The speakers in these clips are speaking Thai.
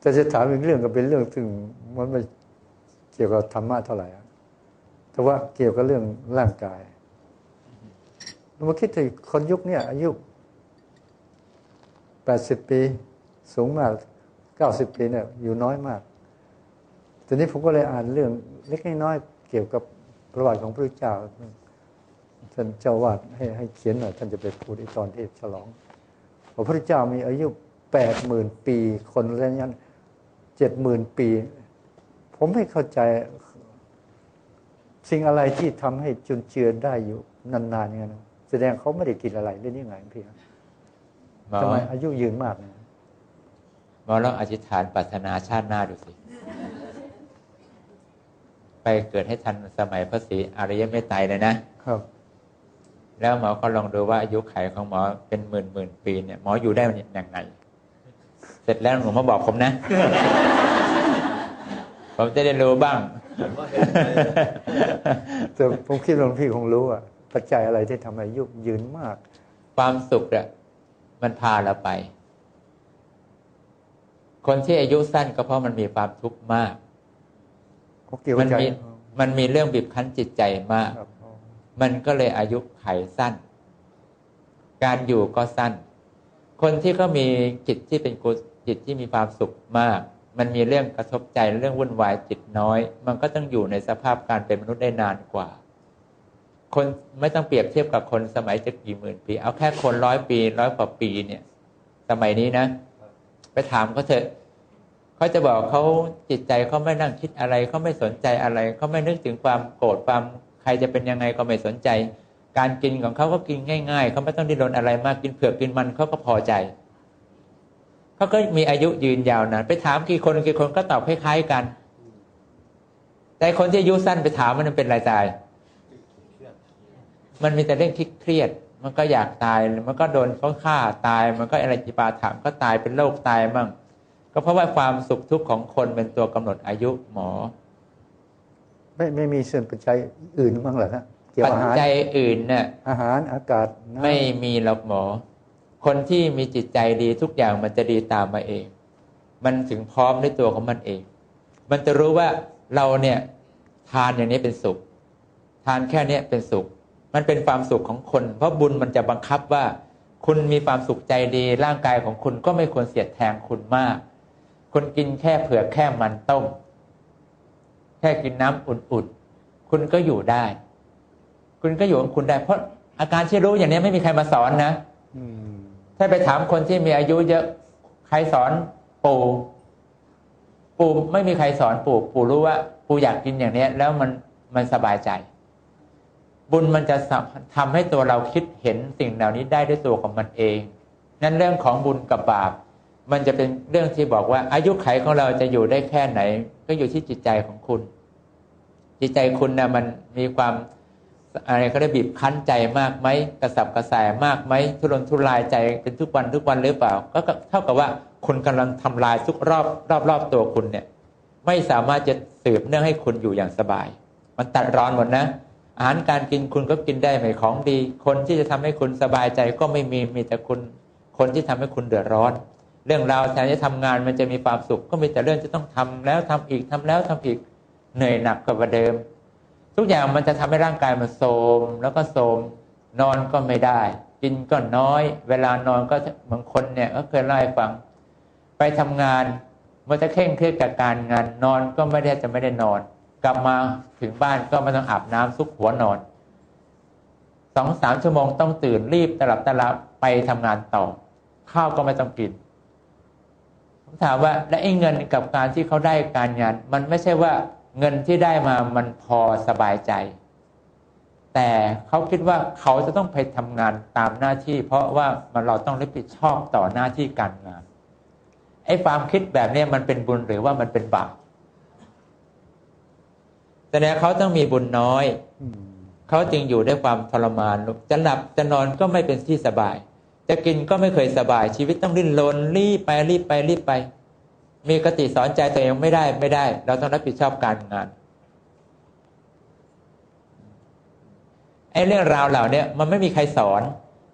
แต่จะถามอีกเรื่องก็เป็นเรื่องซึ่งมันไม่เกี่ยวกับธรรมะเท่าไหร่แต่ว่าเกี่ยวกับเรื่องร่างกายเรามาคิดถึงคนยุคนี้อายุแปดสิบปี สูงมากเก้าสิบปีเนี่ยอยู่น้อยมากทีนี้ผมก็เลยอ่านเรื่องเล็กน้อยๆเกี่ยวกับประวัติของพระเจ้าท่านเจ้าวาดให้ให้เขียนหน่อยท่านจะไปพูดในตอนที่ฉลองว่าพระเจ้ามีอายุ แปดหมื่นปี คนแล้วนั้นเจ็ดหมื่นปี ผมไม่เข้าใจ สิ่งอะไรที่ทำให้จุนเจือได้อยู่นานๆอย่างนั้นแสดงเขาไม่ได้กินอะไรหรือยังไงพี่ครับหมอทำไมอายุยืนมากเนี่ยหมอลองอธิษฐานปรารถนาชาติหน้าดูสิ ไปเกิดให้ทันสมัยพระศรีอริยเมตไตรเลยนะครับ แล้วหมอก็ลองดูว่าอายุไขของหมอเป็นหมื่นหมื่นปีเนี่ยหมออยู่ได้มันยังไง เสร็จแล้วหนูมาบอกผมนะ ผมจะได้รู้บ้าง แต่ผมคิดว่าหลวงพี่คงรู้อะ ปัจจัยอะไรที่ทำให้อายุยืนมาก ความสุขเนี่ยมันพาเราไป คนที่อายุสั้นก็เพราะมันมีความทุกข์มากเขาเกี่ยวมักับใจมีมันมีเรื่องบีบคั้นจิตใจมากครับมันก็เลยอายุไขสั้น การอยู่ก็สั้น คนที่เขามีจิตที่เป็นกุศจิตที่มีความสุขมาก มันมีเรื่องกระทบใจเรื่องวุ่นวายจิตน้อย มันก็ต้องอยู่ในสภาพการเป็นมนุษย์ได้นานกว่า คนไม่ต้องเปรียบเทียบกับคนสมัยจะกี่หมื่นปี เอาแค่คนร้อยปีร้อยกว่าปีเนี่ย สมัยนี้นะ ไปถามเขาเถอะเขาจะบอกเขาจิตใจเขาไม่นั่งคิดอะไรเขาไม่สนใจอะไรเขาไม่นึกถึงความโกรธความใครจะเป็นยังไงก็ไม่สนใจ การกินของเขาก็กินง่าย ๆ เขาไม่ต้องดิ้นรนอะไรมากกินเผือกกินมันเขาก็พอใจเขาก็มีอายุยืนยาวนานไปถามกี่คนกี่คนก็ตอบคล้ายๆกัน แต่คนที่อายุสั้นไปถามมันเป็นไรตาย มันมีแต่เรื่องคิดเครียด มันก็อยากตายมันก็โดนเขาฆ่าตาย มันก็อะไรจิปาถามก็ตายเป็นโรคตายมั่งก็เพราะว่าความสุขทุกข์ของคนเป็นตัวกำหนดอายุหมอ ไม่ไม่มีส่วนปัจจัยอื่นบ้างเหรอฮะเกี่ยว ปัจอาหารจัยอื่นเนี่ยอาหารอากาศน้ำไม่มีหรอกหมอ คนที่มีจิตใจดีทุกอย่างมันจะดีตามมาเอง มันถึงพร้อมด้วยตัวของมันเอง มันจะรู้ว่าเราเนี่ยทานอย่างนี้เป็นสุข ทานแค่เนี้ยเป็นสุข มันเป็นความสุขของคน เพราะบุญมันจะบังคับว่า คุณมีความสุขใจดี ร่างกายของคุณก็ไม่ควรเสียดแทงคุณมากคุณกินแค่เผือกแค่มันต้ม แค่กินน้ำอุ่นๆ คุณก็อยู่ได้ คุณก็อยู่ของคุณได้เพราะอาการที่รู้อย่างนี้ไม่มีใครมาสอนนะอืมถ้าไปถามคนที่มีอายุเยอะใครสอนปู่ปู่ไม่มีใครสอนปู่ ปู่รู้ว่า ปู่อยากกินอย่างเนี้ยแล้วมันมันสบายใจ บุญมันจะทำให้ตัวเราคิดเห็นสิ่งเหล่านี้ได้ด้วยตัวของมันเอง นั้นเรื่องของบุญกับบาป มันจะเป็นเรื่องที่บอกว่า อายุไขของเราจะอยู่ได้แค่ไหน ก็อยู่ที่จิตใจของคุณ จิตใจคุณนะมันมีความ อะไรเขาได้บีบคั้นใจมากไหมกระสับกระส่ายมากไหมทุรนทุรายใจเป็นทุกวันทุกวันหรือเปล่า ก็เท่ากับว่าคุณกำลังทำลายทุกรอบรอบรอบตัวคุณเนี่ย ไม่สามารถจะสืบเนื่องให้คุณอยู่อย่างสบาย มันตัดร้อนหมดนะ อาหารการกินคุณก็กินได้ไม่ของดี คนที่จะทำให้คุณสบายใจก็ไม่มีมีแต่คุณ คนที่ทำให้คุณเดือดร้อน เรื่องราวแทนที่ทำงานมันจะมีความสุข ก็มีแต่เรื่องที่ต้องทำแล้วทำอีกทำแล้วทำอีกเหนื่อยหนักกว่าเดิม ทุกอย่างมันจะทำให้ร่างกายมันโทรมแล้วก็โทรมนอนก็ไม่ได้ กินก็น้อย เวลานอนก็บางคนเนี่ยก็เคยเล่าให้ฟัง ไปทำงานมันจะเคร่งเครียดกับการงานนอนก็ไม่ได้จะไม่ได้นอน กลับมาถึงบ้านก็ไม่ต้องอาบน้ำซุกหัวนอนสองสามชั่วโมงต้องตื่นรีบตลับตลับไปทำงานต่อ ข้าวก็ไม่ต้องกินผมถามว่าและไอ้เงินกับการที่เขาได้การงาน มันไม่ใช่ว่า เงินที่ได้มามันพอสบายใจ แต่เขาคิดว่าเขาจะต้องไปทำงานตามหน้าที่ เพราะว่ามันเราต้องรับผิดชอบต่อหน้าที่การงานไอ้ความคิดแบบนี้มันเป็นบุญหรือว่ามันเป็นบาปแสดงเขาต้องมีบุญน้อยเขาจึงอยู่ด้วยความทรมานจะหลับจะนอนก็ไม่เป็นที่สบาย จะกินก็ไม่เคยสบายชีวิตต้องดิ้นรนรีบไปรีบไปรีบไป มีกติสอนใจตัวเองไม่ได้ไม่ได้ เราต้องรับผิดชอบการงานไอ้เรื่องราวเหล่านี้มันไม่มีใครสอน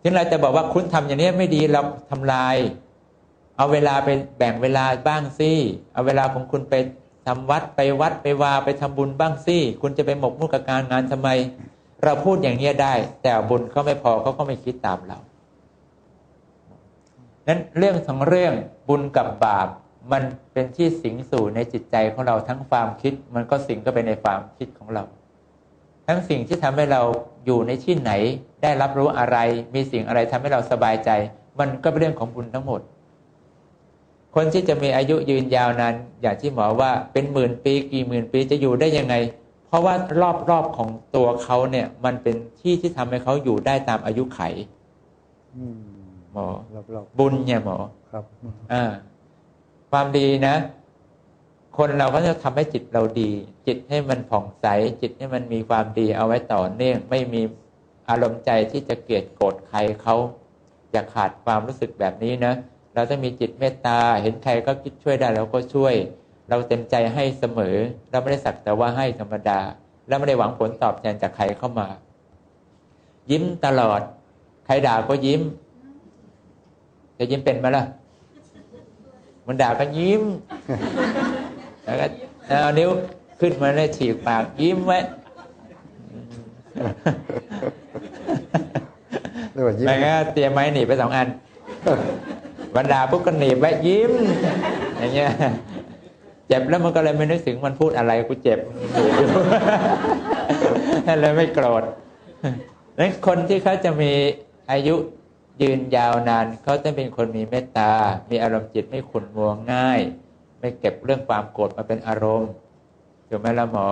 ถึงเราจะบอกว่าคุณทำอย่างนี้ไม่ดีเราทำลาย เอาเวลาไปแบ่งเวลาบ้างสิเอาเวลาของคุณไปทำวัดไปวัดไปวาไปทำบุญบ้างสิคุณจะไปหมกมุ่นกับการงานทำไม เราพูดอย่างนี้ได้ แต่บุญเขาไม่พอเขาก็ไม่คิดตามเรานั้นเรื่องของเรื่องบุญกับบาป มันเป็นที่สิงสู่ในจิตใจของเราทั้งความคิด มันก็สิงก็ไปในความคิดของเรา ทั้งสิ่งที่ทำให้เราอยู่ในที่ไหน ได้รับรู้อะไร มีสิ่งอะไรทำให้เราสบายใจ มันก็เป็นเรื่องของบุญทั้งหมด คนที่จะมีอายุยืนยาวนานอย่างที่หมอว่าเป็นหมื่นปีกี่หมื่นปีจะอยู่ได้ยังไง เพราะว่ารอบๆของตัวเขาเนี่ย มันเป็นที่ที่ทำให้เขาอยู่ได้ตามอายุไขอืมหมอรอบบุญเนี่ยหมอๆครับอ่า ความดีนะ คนเราก็จะทำให้จิตเราดี จิตให้มันผ่องใส จิตให้มันมีความดีเอาไว้ต่อเนื่อง ไม่มีอารมณ์ใจที่จะเกลียดโกรธใครเขาอย่าขาดความรู้สึกแบบนี้นะ เราต้องมีจิตเมตตา เห็นใครก็คิดช่วยได้เราก็ช่วย เราเต็มใจให้เสมอ เราไม่ได้สักแต่ว่าให้ธรรมดาแล้วไม่ได้หวังผลตอบแทนจากใครเข้ามา ยิ้มตลอด ใครด่าก็ยิ้ม จะยิ้มเป็นไหมล่ะ มันด่าก็ยิ้มแล้วก็เอานิ้วขึ้นมาแล้วฉีกปากยิ้มไว้เรียกว่ายิ้มแล้วก็เตรียมไม้หนีบไปสองอันบรรดาปุ๊บก็หนีบไว้ยิ้ม อย่างเงี้ยเจ็บแล้วมันก็เลยไม่นึกถึงมันพูดอะไรกูเจ็บอยู่เลยไม่โกรธนั้นคนที่เขาจะมีอายุ ยืนยาวนานเขาจะเป็นคนมีเมตตา มีอารมณ์จิตไม่ขุ่นมัวง่าย ไม่เก็บเรื่องความโกรธมาเป็นอารมณ์ถูกไหมล่ะหมอ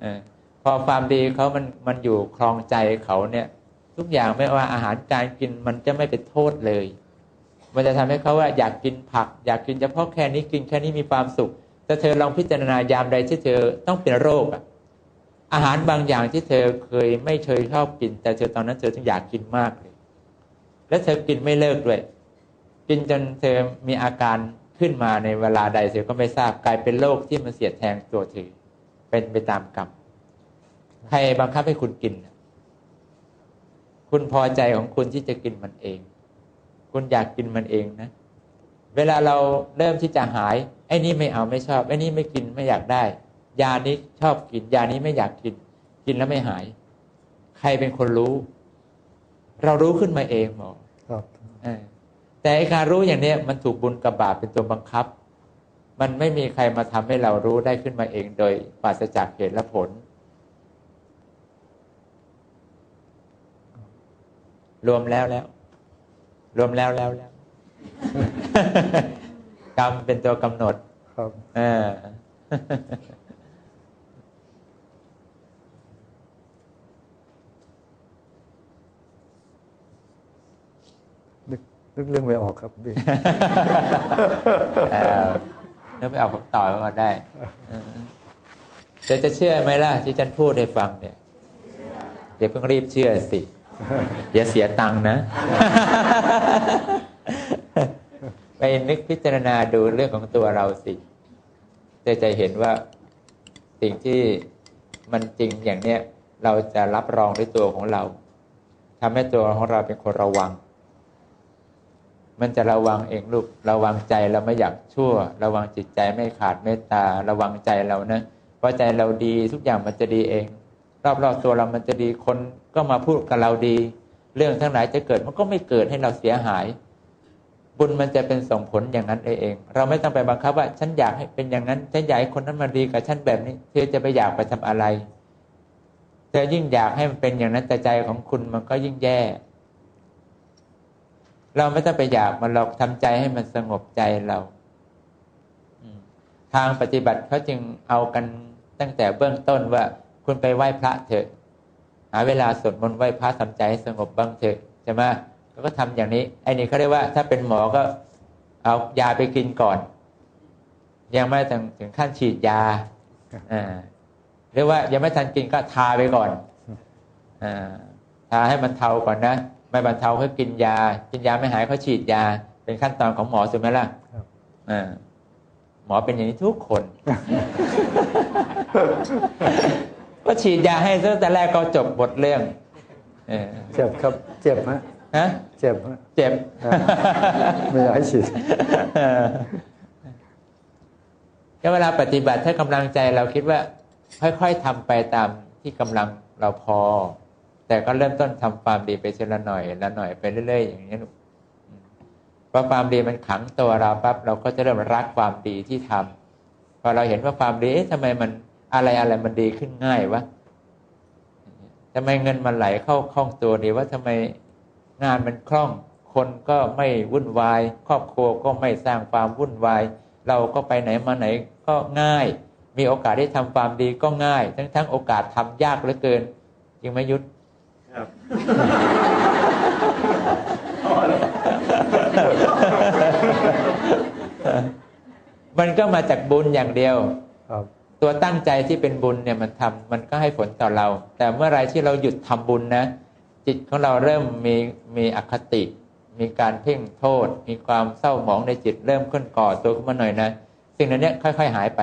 เออพอความดีเขามันมันอยู่คลองใจเขาเนี่ย ทุกอย่างไม่ว่าอาหารการกินมันจะไม่เป็นโทษเลย มันจะทำให้เขาว่าอยากกินผัก อยากกินเฉพาะแค่นี้กินแค่นี้มีความสุข แต่เธอลองพิจารณายามใดที่เธอต้องเป็นโรคอะอาหารบางอย่างที่เธอเคยไม่เคยชอบกิน แต่เธอตอนนั้นเธอถึงอยากกินมากเลย และเธอกินไม่เลิกด้วย กินจนเธอมีอาการขึ้นมาในเวลาใดเธอก็ไม่ทราบกลายเป็นโรคที่มันเสียดแทงตัวเธอเป็นไปตามกรรมใครบังคับให้คุณกิน คุณพอใจของคุณที่จะกินมันเอง คุณอยากกินมันเองนะ เวลาเราเริ่มที่จะหายไอ้นี่ไม่เอาไม่ชอบไอ้นี่ไม่กินไม่อยากได้ ยานี้ชอบกิน ยานี้ไม่อยากกิน กินแล้วไม่หาย ใครเป็นคนรู้ เรารู้ขึ้นมาเองหมอครับเออแต่ไอ้การรู้อย่างเนี้ยมันถูกบุญกับบาปเป็นตัวบังคับ มันไม่มีใครมาทำให้เรารู้ได้ขึ้นมาเองโดยปราศจากเหตุและผล รวมแล้วแล้ว รวมแล้วแล้วแล้วกรรมเป็นตัวกำหนด ครับเออ นึกนึกเรื่องไม่ออกครับพี่เออแล้วไปเอาผมต่อมาได้จะจะเชื่อไหมล่ะ ที่ฉันพูดให้ฟังเนี่ยเดี๋ยวเพิ่งรีบเชื่อสิอย่าเสียตังค์นะ ไปนึกพิจารณาดูเรื่องของตัวเราสิจะจะเห็นว่าสิ่งที่มันจริงอย่างเนี้ยเราจะรับรองด้วยตัวของเราทำให้ตัวของเราเป็นคนระวัง มันจะระวังเองลูกระวังใจเราไม่อยากชั่ว ระวังจิตใจไม่ขาดเมตตา ระวังใจเรานะเพราใจเราดีทุกอย่างมันจะดีเอง รอบๆตัวเรามันจะดีคนก็มาพูดกับเราดี เรื่องทั้งหลายจะเกิดมันก็ไม่เกิดให้เราเสียหาย บุญมันจะเป็นส่งผลอย่างนั้นเอง เราไม่ต้องไปบังคับว่า ฉันอยากให้เป็นอย่างนั้นฉันอยากให้คนนั้นมาดีกับฉันแบบนี้เธอจะไปอยากไปทำอะไรเธอยิ่งอยากให้มันเป็นอย่างนั้นแต่ใจของคุณมันก็ยิ่งแย่ เราไม่ต้องไปอยากมันหรอกทำใจให้มันสงบใจเราอืมทางปฏิบัติเขาจึงเอากันตั้งแต่เบื้องต้นว่าคุณไปไหว้พระเถอะ หาเวลาสวดมนต์ไหว้พระทำใจให้สงบบ้างเถอะใช่ไหมแล้วก็ทำอย่างนี้ไอ้นี่เขาเรียกว่า ถ้าเป็นหมอก็เอายาไปกินก่อน ยังไม่ถึงถึงขั้นฉีดยาอ่าหรือว่ายังไม่ทันกินก็ทาไปก่อนอ่าทาให้มันเทาก่อนนะ ไม่บรรเทาเขากินยา กินยาไม่หายเขาฉีดยา เป็นขั้นตอนของหมอใช่ไหมล่ะครับอ่าหมอเป็นอย่างนี้ทุกคนก็ฉีดยาให้ตั้งแต่แรกก็จบบทเรื่องเออเจ็บครับ เจ็บฮะฮะเจ็บฮะเจ็บไม่อยากให้ฉีดก็เวลาปฏิบัติถ้ากำลังใจเราคิดว่า ค่อย ๆทำไปตามที่กำลังเราพอ แต่ก็เริ่มต้นทำความดีไปทีละหน่อยละหน่อยไปเรื่อย ๆ อย่างนี้ลูกพอความดีมันขังตัวเราปั๊บเราก็จะเริ่มรักความดีที่ทำพอเราเห็นว่าความดีเอ๊ะทำไมมันอะไรอะไรมันดีขึ้นง่ายวะทำไมเงินมันไหลเข้าคล่องตัวดีว่าทำไมงานมันคล่อง คนก็ไม่วุ่นวาย ครอบครัวก็ไม่สร้างความวุ่นวาย เราก็ไปไหนมาไหนก็ง่าย มีโอกาสได้ทำความดีก็ง่าย ทั้งทั้งโอกาสทำยากเหลือเกินจริงไหมยุทธ ครับมันก็มาจากบุญอย่างเดียวครับตัวตั้งใจที่เป็นบุญเนี่ยมันทำมันก็ให้ผลต่อเรา แต่เมื่อไรที่เราหยุดทำบุญนะ จิตของเราเริ่มมีมีอคติ มีการเพ่งโทษ มีความเศร้าหมองในจิตเริ่มขึ้นก่อตัวขึ้นมาหน่อยนะ สิ่งเหล่านี้ค่อย ๆ หายไป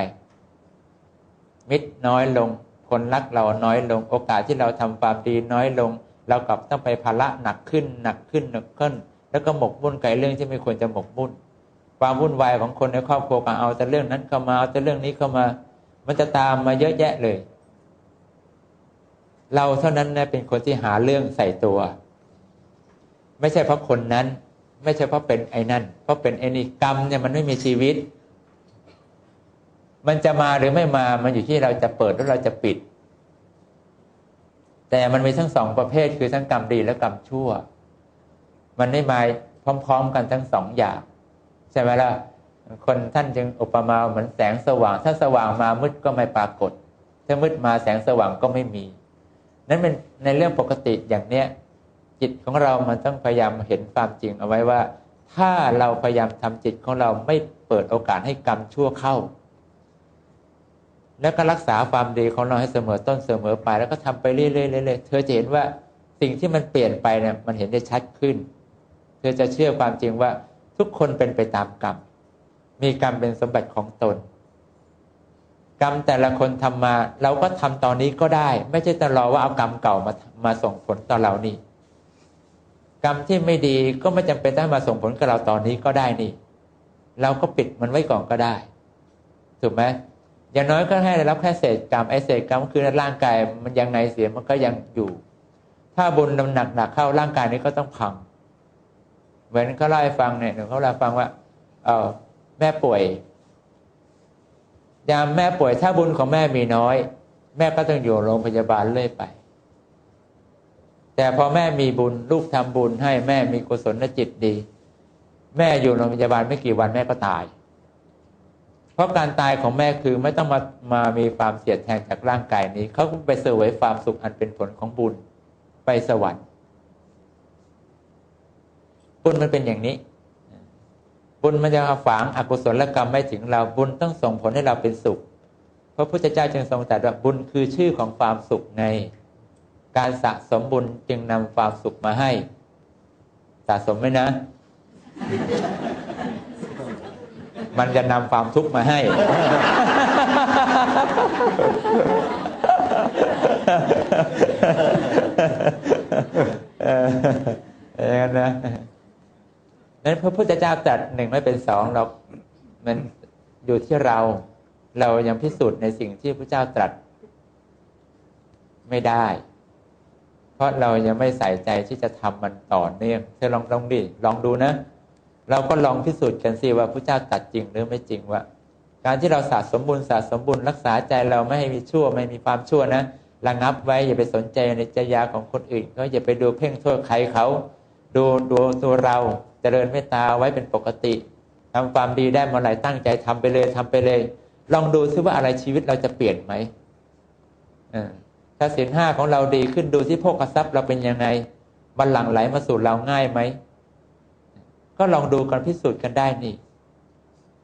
มิตรน้อยลง คนรักเราน้อยลง โอกาสที่เราทำความดีน้อยลง เรากลับต้องไปภาระหนักขึ้นหนักขึ้นหนักขึ้น แล้วก็หมกมุ่นกับเรื่องที่ไม่ควรจะหมกมุ่น ความวุ่นวายของคนในครอบครัวก็เอาแต่เรื่องนั้นเข้ามาเอาแต่เรื่องนี้เข้ามา มันจะตามมาเยอะแยะเลย เราเท่านั้นนะเป็นคนที่หาเรื่องใส่ตัว ไม่ใช่เพราะคนนั้น ไม่ใช่เพราะเป็นไอ้นั่นเพราะเป็นไอ้นี่กรรมเนี่ยมันไม่มีชีวิต มันจะมาหรือไม่มา มันอยู่ที่เราจะเปิดหรือเราจะปิด แต่มันมีทั้งสองประเภทคือทั้งกรรมดีและกรรมชั่ว มันไม่มาพร้อม ๆ กันทั้งสองอย่าง ใช่ไหมล่ะ คนท่านจึงอุปมาเหมือนแสงสว่าง ถ้าสว่างมามืดก็ไม่ปรากฏ ถ้ามืดมาแสงสว่างก็ไม่มี นั้นเป็นในเรื่องปกติอย่างเนี้ยจิตของเรามันต้องพยายามเห็นความจริงเอาไว้ว่า ถ้าเราพยายามทำจิตของเราไม่เปิดโอกาสให้กรรมชั่วเข้า แล้วก็รักษาความดีของเราให้เสมอต้นเสมอปลายแล้วก็ทำไปเรื่อยๆเรื่อยเธอจะเห็นว่าสิ่งที่มันเปลี่ยนไปเนี่ยมันเห็นได้ชัดขึ้น เธอจะเชื่อความจริงว่าทุกคนเป็นไปตามกรรม มีกรรมเป็นสมบัติของตน กรรมแต่ละคนทำมา เราก็ทำตอนนี้ก็ได้ ไม่ใช่ตลอดว่าเอากรรมเก่ามามาส่งผลต่อเรานี่ กรรมที่ไม่ดีก็ไม่จำเป็นต้องมาส่งผลกับเราตอนนี้ก็ได้นี่ เราก็ปิดมันไว้ก่อนก็ได้ ถูกไหม อย่างน้อยก็ให้ได้รับแค่เศษกรรมไอ้เศษกรรมคือร่างกายมันยังไงเสียมันก็ยังอยู่ ถ้าบุญนำหนักหนักเข้าร่างกายนี้ก็ต้องพังเหมือนเขาเล่าให้ฟังเนี่ยหนูเขาเล่าฟังว่า เออแม่ป่วย ยามแม่ป่วยถ้าบุญของแม่มีน้อย แม่ก็ต้องอยู่โรงพยาบาลเรื่อยไป แต่พอแม่มีบุญลูกทำบุญให้แม่มีกุศลจิตดี แม่อยู่โรงพยาบาลไม่กี่วันแม่ก็ตาย ราะการตายของแม่คือไม่ต้องมามามีความเสียดแทงจากร่างกายนี้ เขาไปเสวยความสุขอันเป็นผลของบุญไปสวรรค์บุญมันเป็นอย่างนี้ บุญมันจะมาฝังอกุศลกรรมไม่ถึงเราบุญต้องส่งผลให้เราเป็นสุขเพราะพุทธเจ้าจึงทรงตรัสว่าบุญคือชื่อของความสุขใน การสะสมบุญจึงนำความสุขมาให้ สะสมไหมนะ มันจะนำความทุกข์มาให้เอออย่างนั้นนะนั้นพระพุทธเจ้าตรัสหนึ่งไม่เป็นสองเรามันอยู่ที่เรา เรายังพิสูจน์ในสิ่งที่พระเจ้าตรัสไม่ได้ เพราะเรายังไม่ใส่ใจที่จะทำมันต่อเนื่องเธอลองลองดิลองดูนะ เราก็ลองพิสูจน์กันสิว่าพระเจ้าตรัสจริงหรือไม่จริงว่า การที่เราสะสมบุญสะสมบุญรักษาใจเราไม่ให้มีชั่วไม่มีความชั่วนะระงับไว้อย่าไปสนใจในจยาของคนอื่น ก็อย่าไปดูเพ่งโทษใครเขา ดูดูตัวเราจเจริญเมตตาไว้เป็นปกติทำความดีได้เมื่อไหร่ตั้งใจทำไปเลยทำไปเลย ลองดูซิว่าอะไรชีวิตเราจะเปลี่ยนไหมถ้าศีลห้าของเราดีขึ้นดูที่โภคทรัพย์เราเป็นยังไงมันหลั่งไหลมาสู่เราง่ายไหม ก็ลองดูกันพิสูจน์กันได้นี่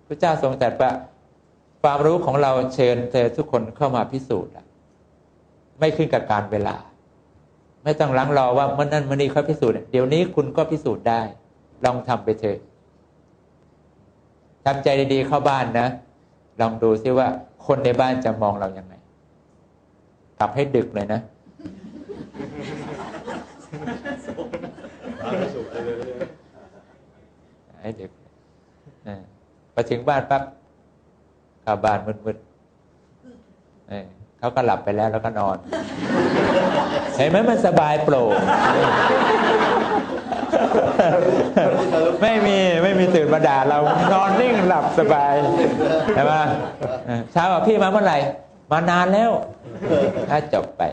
พระเจ้าทรงตรัสว่าความรู้ของเราเชิญเธอทุกคนเข้ามาพิสูจน์ไม่ขึ้นกับการเวลา ไม่ต้องลังรอว่าเมื่อนั้นเมื่อนี้เขาพิสูจน์เดี๋ยวนี้คุณก็พิสูจน์ได้ ลองทำไปเถอะทำใจดีๆเข้าบ้านนะ ลองดูซิว่าคนในบ้านจะมองเรายังไงกลับให้ดึกเลยนะ ความสุข ให้ดึกเออพอถึงบ้านปั๊บกลับบ้านมืดๆเออเขาก็หลับไปแล้วแล้วก็นอน เห็นไหมมันสบายโปร่งไม่มีไม่มีตื่นมาด่าเรานอนนิ่งหลับสบายใช่ไหมเออเช้าอะพี่มาเมื่อไหร่ มานานแล้วถ้าจบไป